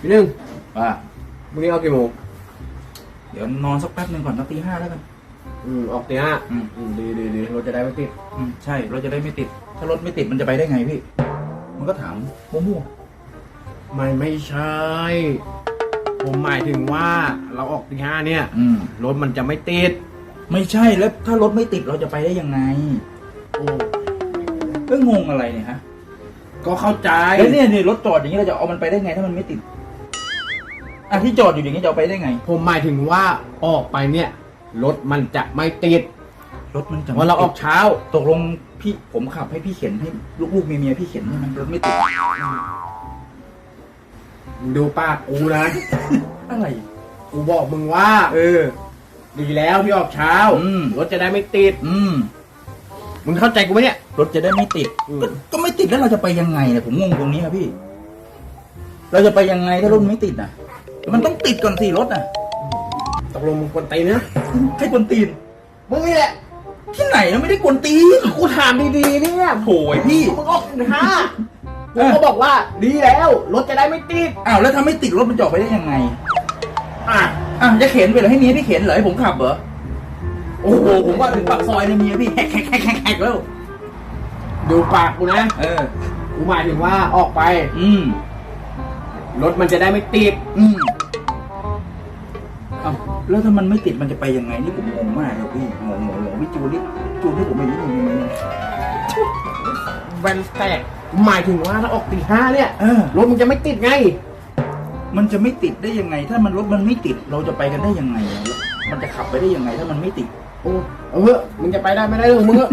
พี่หนึ่งว่า พรุ่งนี้เอากี่โมงเดี๋ยวนอนสักแป๊บหนึ่งก่อนสักตีห้าแล้วกัน อืมออกตีห้าอืม อืมดีดีดีเราจะได้ไม่ติดอืมใช่เราจะได้ไม่ติด ถ้ารถไม่ติดมันจะไปได้ไงพี่ มันก็ถามมั่วไม่ไม่ใช่ ผมหมายถึงว่าเราออกตีห้าเนี่ยๆอืม รถมันจะไม่ติด ไม่ใช่แล้วถ้ารถไม่ติดเราจะไปได้ยังไงโอ้เรื่องงงอะไรเนี่ยฮะก็เข้าใจแล้วเนี่ยนี่รถจอดอย่างนี้เราจะเอามันไปได้ไงถ้ามันไม่ติด อะที่จอดอยู่อย่างนี้จะเอาไปได้ไง ผมหมายถึงว่าออกไปเนี่ยรถมันจะไม่ติดรถมันจะเพราะเราออกเช้า ตกลงพี่ผมขับให้พี่เข็นให้ลูกๆเมียๆพี่เข็นใช่ไหมรถไม่ติดมึงดูปากกูนะ อะไรกูบอกมึงว่า เออ ดีแล้วที่ออกเช้าอืม รถจะได้ไม่ติด อืม มึงเข้าใจกูไหมเนี่ย รถจะได้ไม่ติด อืม ก็ก็ไม่ติดแล้วเราจะไปยังไงเนี่ยผมงงตรงนี้ครับพี่ เราจะไปยังไงถ้ารถไม่ติดนะ มันต้องติดก่อนสิรถน่ะตกลงมึงคนตีนนะให้กวนตีน มึงนี่แหละที่ไหนเราไม่ได้กวนตีนกูถามดีๆเนี่ยโถยพี่ มึงออกตีห้ากูก็บอกว่าดีแล้วรถจะได้ไม่ติดอ้าวแล้วถ้าไม่ติดรถมันจะออกไปได้ยังไง อะอะจะเข็นไปเหรอให้เมียพี่เข็นเหรอให้ผมขับเหรอ โอ้โหผมว่าถึงปากซอยในยเมียพี่แฮกแฮกแฮกแฮกแฮกแล้ว ดูปากกูนะเออ กูหมายถึงว่าออกไป อืมรถมันจะได้ไม่ติดอืม เอาแล้วถ้ามันไม่ติดมันจะไปยังไงนี่ผมงงมากเลยพี่งงงงงพี่จูนนี่จูนที่ผมไม่รู้ยังไงเนี่ยแวนแตกหมายถึงว่าถ้าออกตีห้าเนี่ยเออรถมันจะไม่ติดไง มันจะไม่ติดได้ยังไง ถ้ามันรถมันไม่ติดเราจะไปกันได้ยังไงอะมันจะขับไปได้ยังไง ถ้ามันไม่ติด โอ้เอาเถอะมึงจะไปได้ไม่ได้เรื่องของมึงเถอะ